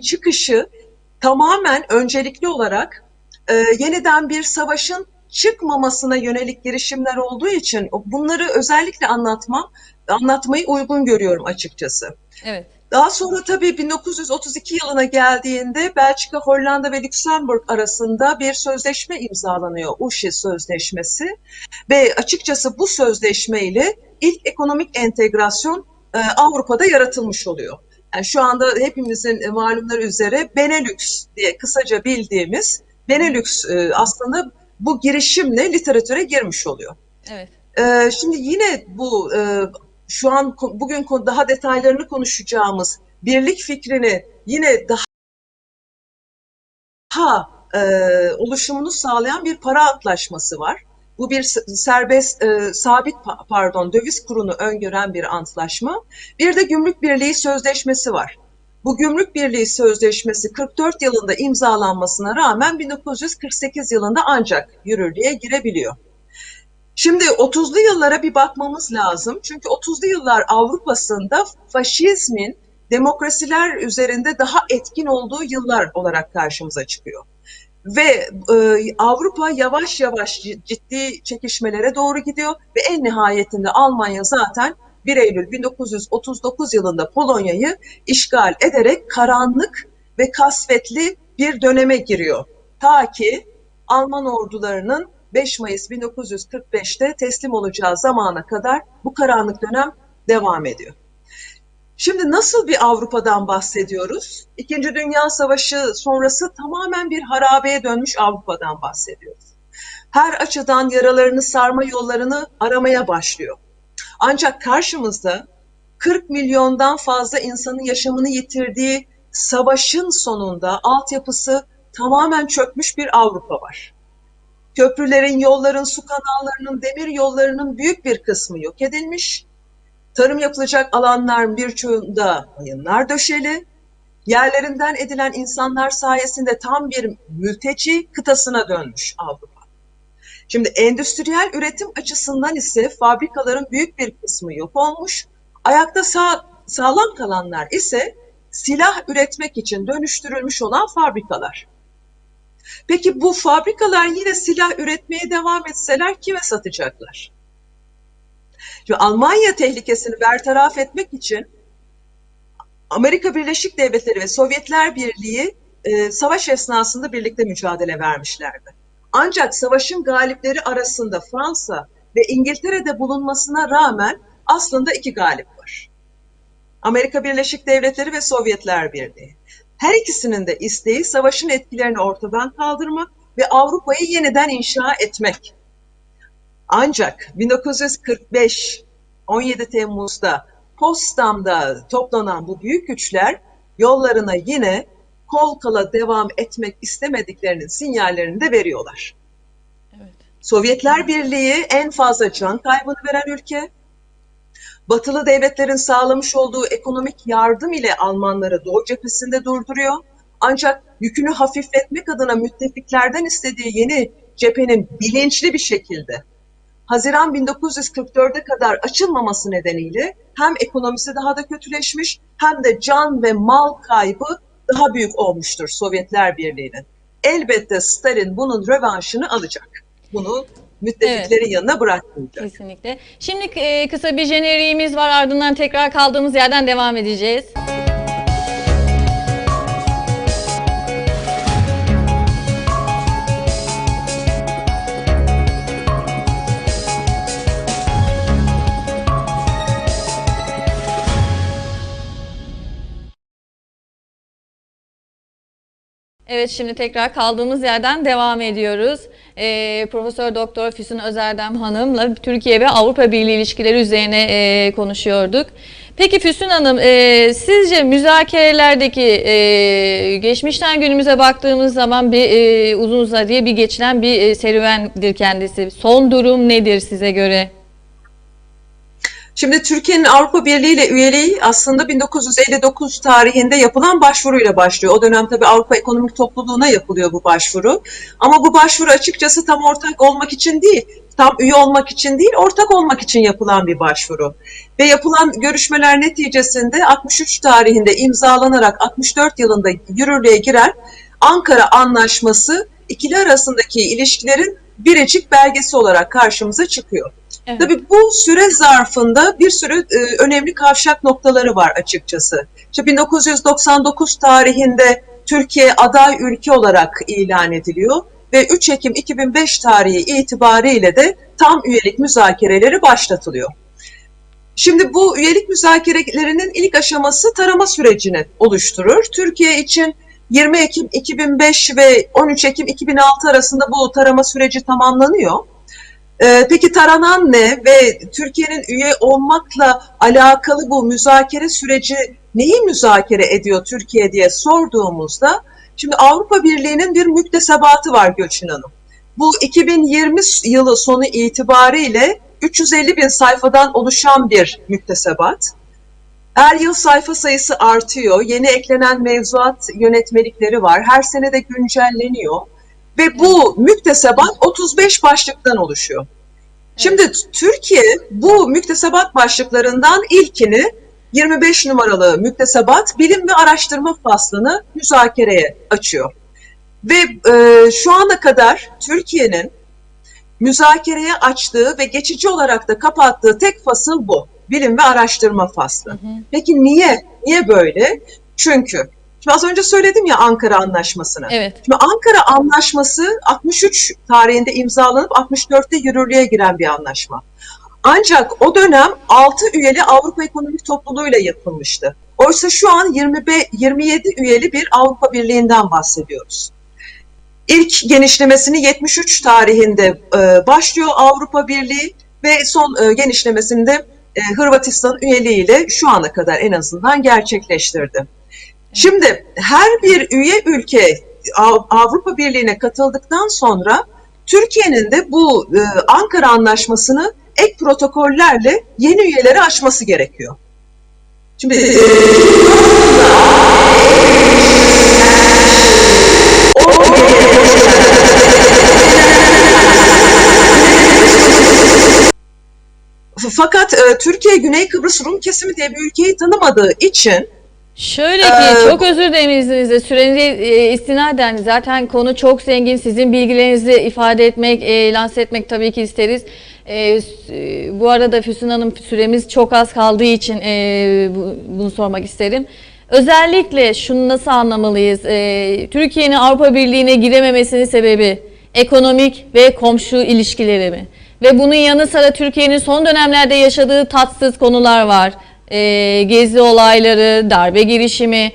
çıkışı tamamen öncelikli olarak e, yeniden bir savaşın çıkmamasına yönelik girişimler olduğu için bunları özellikle anlatmam, anlatmayı uygun görüyorum açıkçası. Evet. Daha sonra tabii 1932 yılına geldiğinde Belçika, Hollanda ve Lüksemburg arasında bir sözleşme imzalanıyor. Uşi Sözleşmesi ve açıkçası bu sözleşmeyle ilk ekonomik entegrasyon e, Avrupa'da yaratılmış oluyor. Yani şu anda hepimizin e, malumları üzere Benelux diye kısaca bildiğimiz Benelux e, aslında bu girişimle literatüre girmiş oluyor. Evet. Ee, şimdi yine bu e, şu an bugün daha detaylarını konuşacağımız birlik fikrini yine daha e, oluşumunu sağlayan bir para antlaşması var. Bu bir serbest, e, sabit pa- pardon döviz kurunu öngören bir antlaşma. Bir de gümrük birliği sözleşmesi var. Bu gümrük birliği sözleşmesi 44 yılında imzalanmasına rağmen 1948 yılında ancak yürürlüğe girebiliyor. Şimdi 30'lu yıllara bir bakmamız lazım. Çünkü 30'lu yıllar Avrupa'sında faşizmin demokrasiler üzerinde daha etkin olduğu yıllar olarak karşımıza çıkıyor. Ve e, Avrupa yavaş yavaş ciddi çekişmelere doğru gidiyor ve en nihayetinde Almanya zaten 1 Eylül 1939 yılında Polonya'yı işgal ederek karanlık ve kasvetli bir döneme giriyor. Ta ki Alman ordularının 5 Mayıs 1945'te teslim olacağı zamana kadar bu karanlık dönem devam ediyor. Şimdi nasıl bir Avrupa'dan bahsediyoruz? İkinci Dünya Savaşı sonrası tamamen bir harabeye dönmüş Avrupa'dan bahsediyoruz. Her açıdan yaralarını sarma yollarını aramaya başlıyor. Ancak karşımızda 40 milyondan fazla insanın yaşamını yitirdiği savaşın sonunda altyapısı tamamen çökmüş bir Avrupa var. Köprülerin, yolların, su kanallarının, demir yollarının büyük bir kısmı yok edilmiş. Tarım yapılacak alanların birçoğunda mayınlar döşeli. Yerlerinden edilen insanlar sayesinde tam bir mülteci kıtasına dönmüş Avrupa. Şimdi endüstriyel üretim açısından ise fabrikaların büyük bir kısmı yok olmuş. Ayakta sağ, sağlam kalanlar ise silah üretmek için dönüştürülmüş olan fabrikalar. Peki bu fabrikalar yine silah üretmeye devam etseler kime satacaklar? Şimdi Almanya tehlikesini bertaraf etmek için Amerika Birleşik Devletleri ve Sovyetler Birliği e, savaş esnasında birlikte mücadele vermişlerdi. Ancak savaşın galipleri arasında Fransa ve İngiltere'de bulunmasına rağmen aslında iki galip var. Amerika Birleşik Devletleri ve Sovyetler Birliği. Her ikisinin de isteği savaşın etkilerini ortadan kaldırmak ve Avrupa'yı yeniden inşa etmek. Ancak 1945 17 Temmuz'da Potsdam'da toplanan bu büyük güçler yollarına yine kol kala devam etmek istemediklerinin sinyallerini de veriyorlar. Evet. Sovyetler Birliği en fazla can kaybını veren ülke. Batılı devletlerin sağlamış olduğu ekonomik yardım ile Almanları Doğu cephesinde durduruyor. Ancak yükünü hafifletmek adına müttefiklerden istediği yeni cephenin bilinçli bir şekilde Haziran 1944'e kadar açılmaması nedeniyle hem ekonomisi daha da kötüleşmiş hem de can ve mal kaybı daha büyük olmuştur Sovyetler Birliği'nin. Elbette Stalin bunun rövanşını alacak. Bunu müttefiklerin yanına bırakmayacak. Kesinlikle. Şimdi e, kısa bir jeneriğimiz var ardından tekrar kaldığımız yerden devam edeceğiz. Evet şimdi tekrar kaldığımız yerden devam ediyoruz. Ee, Profesör Doktor Füsun Özerdem Hanım'la Türkiye ve Avrupa Birliği ilişkileri üzerine e, konuşuyorduk. Peki Füsun Hanım, e, sizce müzakerelerdeki e, geçmişten günümüze baktığımız zaman bir e, uzun uzadıya bir geçilen bir e, serüvendir kendisi. Son durum nedir size göre? Şimdi Türkiye'nin Avrupa Birliği ile üyeliği aslında 1959 tarihinde yapılan başvuruyla başlıyor. O dönem tabii Avrupa Ekonomik Topluluğu'na yapılıyor bu başvuru. Ama bu başvuru açıkçası tam ortak olmak için değil, tam üye olmak için değil, ortak olmak için yapılan bir başvuru. Ve yapılan görüşmeler neticesinde 63 tarihinde imzalanarak 64 yılında yürürlüğe giren Ankara Anlaşması ikili arasındaki ilişkilerin biricik belgesi olarak karşımıza çıkıyor. Evet. Tabii bu süre zarfında bir sürü e, önemli kavşak noktaları var açıkçası. İşte 1999 tarihinde Türkiye aday ülke olarak ilan ediliyor ve 3 Ekim 2005 tarihi itibariyle de tam üyelik müzakereleri başlatılıyor. Şimdi bu üyelik müzakerelerinin ilk aşaması tarama sürecini oluşturur. Türkiye için 20 Ekim 2005 ve 13 Ekim 2006 arasında bu tarama süreci tamamlanıyor. Ee, peki taranan ne ve Türkiye'nin üye olmakla alakalı bu müzakere süreci neyi müzakere ediyor Türkiye diye sorduğumuzda şimdi Avrupa Birliği'nin bir müktesebatı var Gülçin Hanım. Bu 2020 yılı sonu itibariyle 350 bin sayfadan oluşan bir müktesebat. Her yıl sayfa sayısı artıyor. Yeni eklenen mevzuat yönetmelikleri var. Her sene de güncelleniyor. Ve bu müktesebat 35 başlıktan oluşuyor. Şimdi Türkiye bu müktesebat başlıklarından ilkini 25 numaralı müktesebat bilim ve araştırma faslını müzakereye açıyor. Ve e, şu ana kadar Türkiye'nin müzakereye açtığı ve geçici olarak da kapattığı tek fasıl bu. Bilim ve araştırma faslı. Hı hı. Peki niye? Niye böyle? Çünkü Şimdi az önce söyledim ya Ankara Anlaşması'nı. Evet. Şimdi Ankara Anlaşması 63 tarihinde imzalanıp 64'te yürürlüğe giren bir anlaşma. Ancak o dönem 6 üyeli Avrupa Ekonomik Topluluğu ile yapılmıştı. Oysa şu an 25, 27 üyeli bir Avrupa Birliği'nden bahsediyoruz. İlk genişlemesini 73 tarihinde e, başlıyor Avrupa Birliği ve son e, genişlemesinde e, Hırvatistan üyeliğiyle şu ana kadar en azından gerçekleştirdi. Şimdi her bir üye ülke Av- Avrupa Birliği'ne katıldıktan sonra Türkiye'nin de bu e, Ankara Anlaşması'nı ek protokollerle yeni üyeleri açması gerekiyor. Şimdi e, fakat e, Türkiye Güney Kıbrıs Rum kesimi diye bir ülkeyi tanımadığı için Şöyle ki Ee, çok özür dilerim izninizle sürenize e, istinaden zaten konu çok zengin sizin bilgilerinizi ifade etmek, e, lanse etmek tabii ki isteriz. E, e, bu arada Füsun Hanım süremiz çok az kaldığı için e, bu- bunu sormak isterim. Özellikle şunu nasıl anlamalıyız? E, Türkiye'nin Avrupa Birliği'ne girememesinin sebebi ekonomik ve komşu ilişkileri mi? Ve bunun yanı sıra Türkiye'nin son dönemlerde yaşadığı tatsız konular var. E, gezi olayları, darbe girişimi.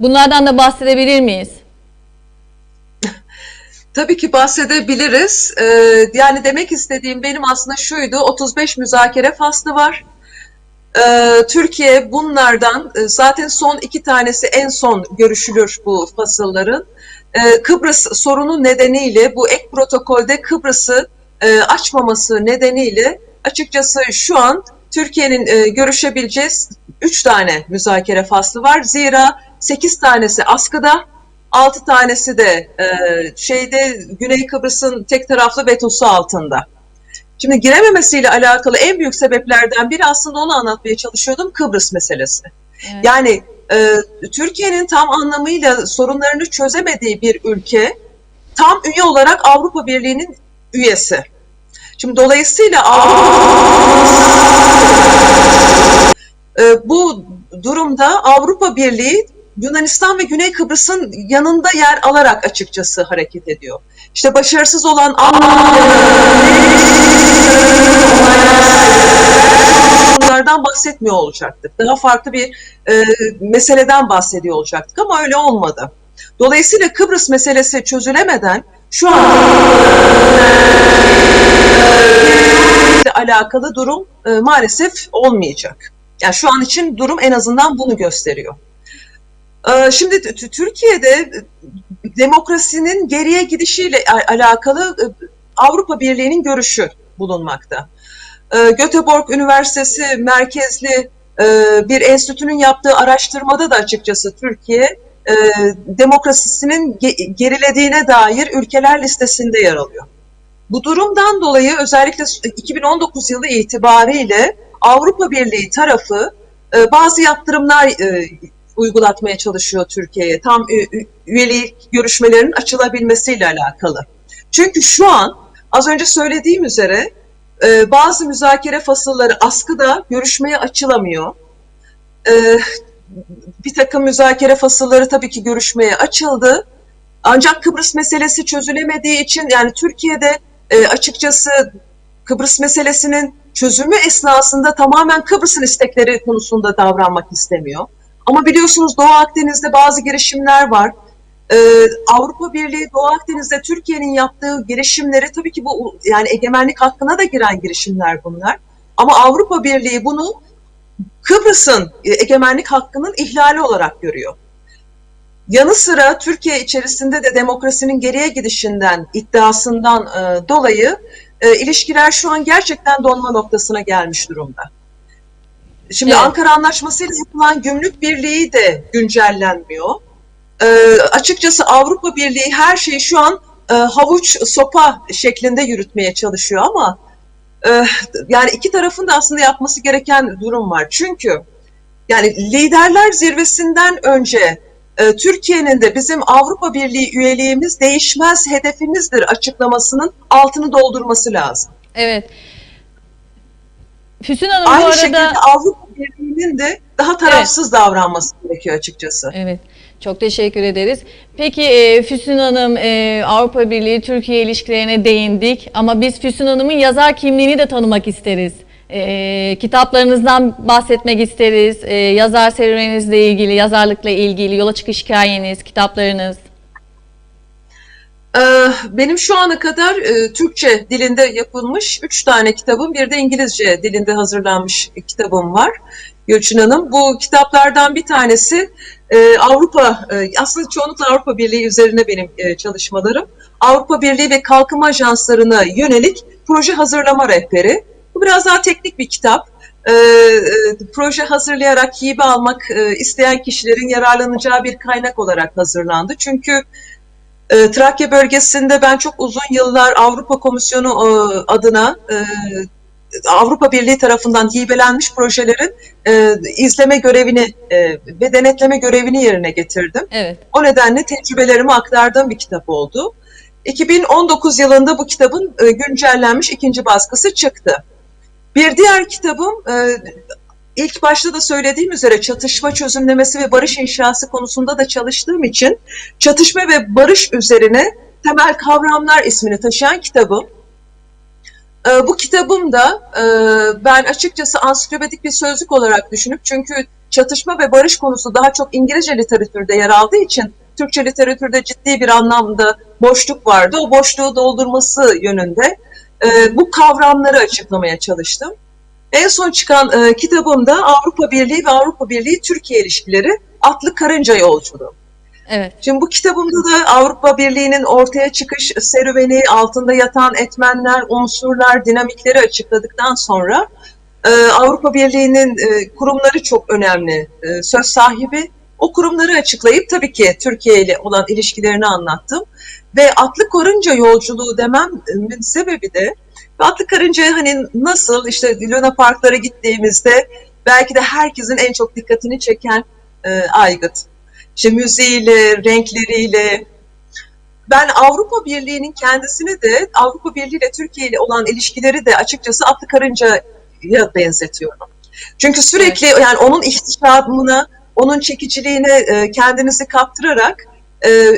Bunlardan da bahsedebilir miyiz? Tabii ki bahsedebiliriz. Ee, yani demek istediğim benim aslında şuydu, 35 müzakere faslı var. Ee, Türkiye bunlardan e, zaten son iki tanesi en son görüşülür bu fasılların. Ee, Kıbrıs sorunu nedeniyle bu ek protokolde Kıbrıs'ı e, açmaması nedeniyle açıkçası şu an Türkiye'nin e, görüşebileceği üç tane müzakere faslı var. Zira sekiz tanesi askıda, altı tanesi de e, şeyde Güney Kıbrıs'ın tek taraflı vetosu altında. Şimdi girememesiyle alakalı en büyük sebeplerden biri aslında onu anlatmaya çalışıyordum Kıbrıs meselesi. Evet. Yani e, Türkiye'nin tam anlamıyla sorunlarını çözemediği bir ülke tam üye olarak Avrupa Birliği'nin üyesi. Şimdi dolayısıyla Avrupa e, bu durumda Avrupa Birliği Yunanistan ve Güney Kıbrıs'ın yanında yer alarak açıkçası hareket ediyor. İşte başarısız olan Almanya'dan bahsetmiyor olacaktık. Daha farklı bir e, meseleden bahsediyor olacaktık ama öyle olmadı. Dolayısıyla Kıbrıs meselesi çözülemeden şu an alakalı durum e, maalesef olmayacak. Yani şu an için durum en azından bunu gösteriyor. E, şimdi Türkiye'de e, demokrasinin geriye gidişiyle a- alakalı e, Avrupa Birliği'nin görüşü bulunmakta. e, Göteborg Üniversitesi merkezli e, bir enstitünün yaptığı araştırmada da açıkçası Türkiye e, demokrasisinin ge- gerilediğine dair ülkeler listesinde yer alıyor. Bu durumdan dolayı özellikle 2019 yılı itibariyle Avrupa Birliği tarafı e, bazı yaptırımlar e, uygulatmaya çalışıyor Türkiye'ye. Tam üyelik görüşmelerinin açılabilmesiyle alakalı. Çünkü şu an az önce söylediğim üzere e, bazı müzakere fasılları askıda görüşmeye açılamıyor. E, bir takım müzakere fasılları tabii ki görüşmeye açıldı. Ancak Kıbrıs meselesi çözülemediği için yani Türkiye'de e, açıkçası Kıbrıs meselesinin çözümü esnasında tamamen Kıbrıs'ın istekleri konusunda davranmak istemiyor. Ama biliyorsunuz Doğu Akdeniz'de bazı girişimler var. Ee, Avrupa Birliği Doğu Akdeniz'de Türkiye'nin yaptığı girişimleri tabii ki bu yani egemenlik hakkına da giren girişimler bunlar. Ama Avrupa Birliği bunu Kıbrıs'ın e, egemenlik hakkının ihlali olarak görüyor. Yanı sıra Türkiye içerisinde de demokrasinin geriye gidişinden, iddiasından e, dolayı e, ilişkiler şu an gerçekten donma noktasına gelmiş durumda. Şimdi Evet. Ankara Anlaşması ile yapılan gümrük birliği de güncellenmiyor. E, açıkçası Avrupa Birliği her şeyi şu an e, havuç sopa şeklinde yürütmeye çalışıyor ama e, yani iki tarafın da aslında yapması gereken durum var. Çünkü yani liderler zirvesinden önce e, Türkiye'nin de bizim Avrupa Birliği üyeliğimiz değişmez hedefimizdir açıklamasının altını doldurması lazım. Evet. Füsun Hanım bu Aynı arada şekilde Avrupa Birliği'nin de daha tarafsız davranması gerekiyor açıkçası. Evet. Çok teşekkür ederiz. Peki e, Füsun Hanım e, Avrupa Birliği Türkiye ilişkilerine değindik ama biz Füsun Hanım'ın yazar kimliğini de tanımak isteriz. E, kitaplarınızdan bahsetmek isteriz. E, yazar serüveninizle ilgili, yazarlıkla ilgili, yola çıkış hikayeniz, kitaplarınız. Ee, Benim şu ana kadar e, Türkçe dilinde yapılmış üç tane kitabım, bir de İngilizce dilinde hazırlanmış kitabım var. Gülçin Hanım. Bu kitaplardan bir tanesi e, Avrupa, e, aslında çoğunlukla Avrupa Birliği üzerine benim çalışmalarım. Avrupa Birliği ve kalkınma ajanslarına yönelik proje hazırlama rehberi. Bu biraz daha teknik bir kitap. E, e, proje hazırlayarak hibe almak e, isteyen kişilerin yararlanacağı bir kaynak olarak hazırlandı. Çünkü e, Trakya bölgesinde ben çok uzun yıllar Avrupa Komisyonu e, adına e, Avrupa Birliği tarafından hibelenmiş projelerin e, izleme görevini e, ve denetleme görevini yerine getirdim. Evet. O nedenle tecrübelerimi aktardığım bir kitap oldu. 2019 yılında bu kitabın e, güncellenmiş ikinci baskısı çıktı. Bir diğer kitabım e, ilk başta da söylediğim üzere çatışma çözümlemesi ve barış inşası konusunda da çalıştığım için çatışma ve barış üzerine temel kavramlar ismini taşıyan kitabım. E, bu kitabım da e, ben açıkçası ansiklopedik bir sözlük olarak düşünüp çünkü çatışma ve barış konusu daha çok İngilizce literatürde yer aldığı için Türkçe literatürde ciddi bir anlamda boşluk vardı. O boşluğu doldurması yönünde e, bu kavramları açıklamaya çalıştım. En son çıkan e, kitabımda Avrupa Birliği ve Avrupa Birliği Türkiye ilişkileri Atlı Karınca Yolculuğu. Evet. Şimdi bu kitabımda da Avrupa Birliği'nin ortaya çıkış serüveni, altında yatan etmenler, unsurlar, dinamikleri açıkladıktan sonra e, Avrupa Birliği'nin e, kurumları çok önemli. E, söz sahibi o kurumları açıklayıp tabii ki Türkiye ile olan ilişkilerini anlattım. Ve atlı karınca yolculuğu dememin sebebi de atlı karınca hani nasıl işte Luna Parklara gittiğimizde belki de herkesin en çok dikkatini çeken e, aygıt. İşte müziğiyle, renkleriyle. Ben Avrupa Birliği'nin kendisini de Avrupa Birliği ile Türkiye ile olan ilişkileri de açıkçası atlı karıncaya benzetiyorum. Çünkü sürekli yani onun ihtişamına, onun çekiciliğine e, kendinizi kaptırarak e,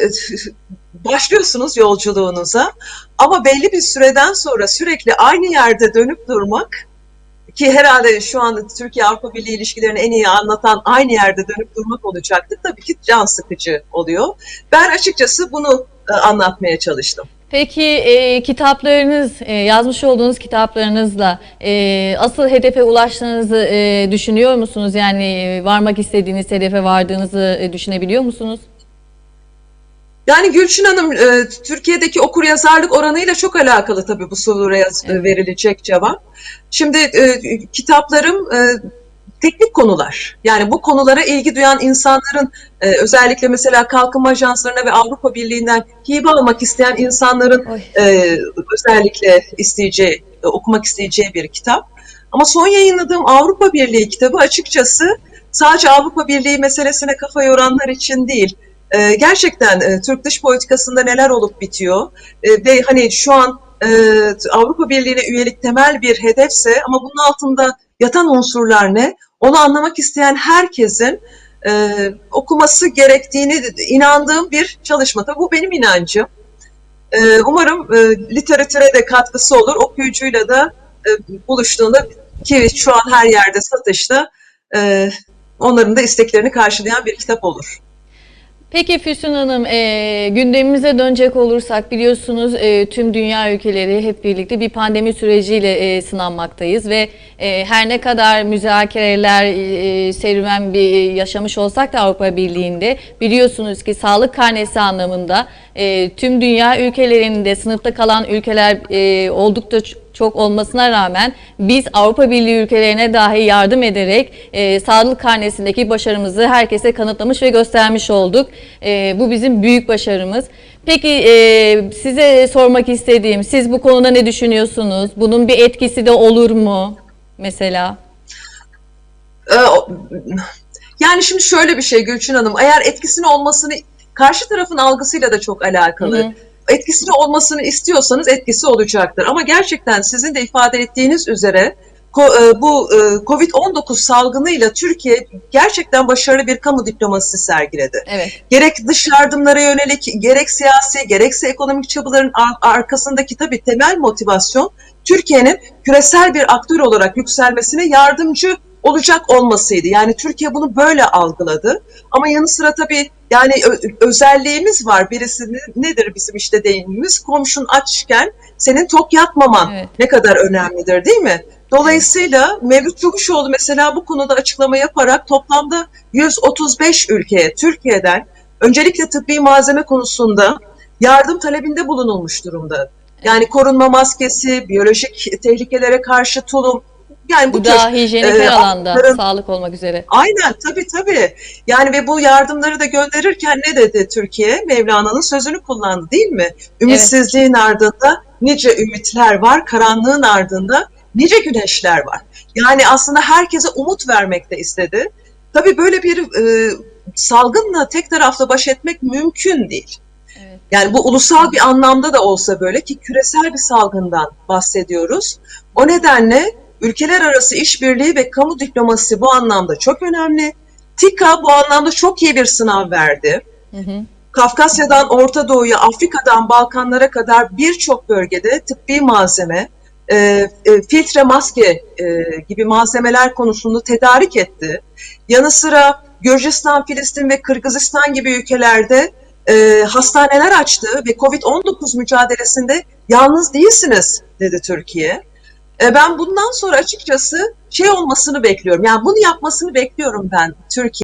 başlıyorsunuz yolculuğunuza. Ama belli bir süreden sonra sürekli aynı yerde dönüp durmak ki herhalde şu anda Türkiye Avrupa Birliği ilişkilerini en iyi anlatan aynı yerde dönüp durmak olacaktır. Tabii ki can sıkıcı oluyor. Ben açıkçası bunu e, anlatmaya çalıştım. Peki e, kitaplarınız, e, yazmış olduğunuz kitaplarınızla e, asıl hedefe ulaştığınızı e, düşünüyor musunuz? Yani e, varmak istediğiniz hedefe vardığınızı e, düşünebiliyor musunuz? Yani Gülçin Hanım, e, Türkiye'deki okur yazarlık oranıyla çok alakalı tabii bu soruya yaz- Evet. verilecek cevap. Şimdi e, kitaplarım e, teknik konular. Yani bu konulara ilgi duyan insanların e, özellikle mesela kalkınma ajanslarına ve Avrupa Birliği'nden hibe almak isteyen insanların Oy. e, özellikle isteyeceği, e, okumak isteyeceği bir kitap. Ama son yayınladığım Avrupa Birliği kitabı açıkçası sadece Avrupa Birliği meselesine kafa yoranlar için değil. E, gerçekten e, Türk dış politikasında neler olup bitiyor e, ve hani şu an e, Avrupa Birliği'ne üyelik temel bir hedefse ama bunun altında yatan unsurlar ne? Onu anlamak isteyen herkesin e, okuması gerektiğini inandığım bir çalışma. Tabii bu benim inancım. E, umarım e, literatüre de katkısı olur. Okuyucuyla da e, buluştuğunda ki şu an her yerde satışta e, onların da isteklerini karşılayan bir kitap olur. Peki Füsun Hanım, e, gündemimize dönecek olursak biliyorsunuz e, tüm dünya ülkeleri hep birlikte bir pandemi süreciyle e, sınanmaktayız ve e, her ne kadar müzakereler, e, serüven bir yaşamış olsak da Avrupa Birliği'nde biliyorsunuz ki sağlık karnesi anlamında e, tüm dünya ülkelerinde sınıfta kalan ülkeler e, oldukça çok olmasına rağmen biz Avrupa Birliği ülkelerine dahi yardım ederek e, sağlık karnesindeki başarımızı herkese kanıtlamış ve göstermiş olduk. E, bu bizim büyük başarımız. Peki e, size sormak istediğim, siz bu konuda ne düşünüyorsunuz? Bunun bir etkisi de olur mu mesela? Ee, Yani şimdi şöyle bir şey Gülçin Hanım, eğer etkisini olmasını karşı tarafın algısıyla da çok alakalı. Hı hı. Etkisini olmasını istiyorsanız etkisi olacaktır. Ama gerçekten sizin de ifade ettiğiniz üzere e, bu e, Covid-19 salgınıyla Türkiye gerçekten başarılı bir kamu diplomasisi sergiledi. Evet. Gerek dış yardımlara yönelik, gerek siyasi, gerekse ekonomik çabaların ar- arkasındaki tabii temel motivasyon Türkiye'nin küresel bir aktör olarak yükselmesine yardımcı olacak olmasıydı. Yani Türkiye bunu böyle algıladı. Ama yanı sıra tabii yani özelliğimiz var. Birisi ne- nedir bizim işte deyimimiz? Komşun açken senin tok yatmaman Evet. ne kadar önemlidir değil mi? Dolayısıyla Mevlüt Çavuşoğlu mesela bu konuda açıklama yaparak toplamda 135 ülkeye Türkiye'den öncelikle tıbbi malzeme konusunda yardım talebinde bulunulmuş durumda. Yani korunma maskesi, biyolojik tehlikelere karşı tulum, yani bu tür Gıda, hijyenik e, her alanda, alanların- sağlık olmak üzere. Aynen tabii tabii. Yani ve bu yardımları da gönderirken ne dedi Türkiye? Mevlana'nın sözünü kullandı değil mi? Ümitsizliğin ardında nice ümitler var, karanlığın ardında nice güneşler var. Yani aslında herkese umut vermek de istedi. Tabii böyle bir e, salgınla tek taraflı baş etmek mümkün değil. Evet. Yani bu ulusal bir anlamda da olsa böyle ki küresel bir salgından bahsediyoruz. O nedenle ülkeler arası işbirliği ve kamu diplomasisi bu anlamda çok önemli. TİKA bu anlamda çok iyi bir sınav verdi. Hı hı. Kafkasya'dan Orta Doğu'ya, Afrika'dan Balkanlara kadar birçok bölgede tıbbi malzeme, e, e, filtre maske e, gibi malzemeler konusunda tedarik etti. Yanı sıra Gürcistan, Filistin ve Kırgızistan gibi ülkelerde e, hastaneler açtı ve Covid-19 mücadelesinde yalnız değilsiniz dedi Türkiye. E, ben bundan sonra açıkçası şey olmasını bekliyorum. Yani bunu yapmasını bekliyorum ben Türkiye.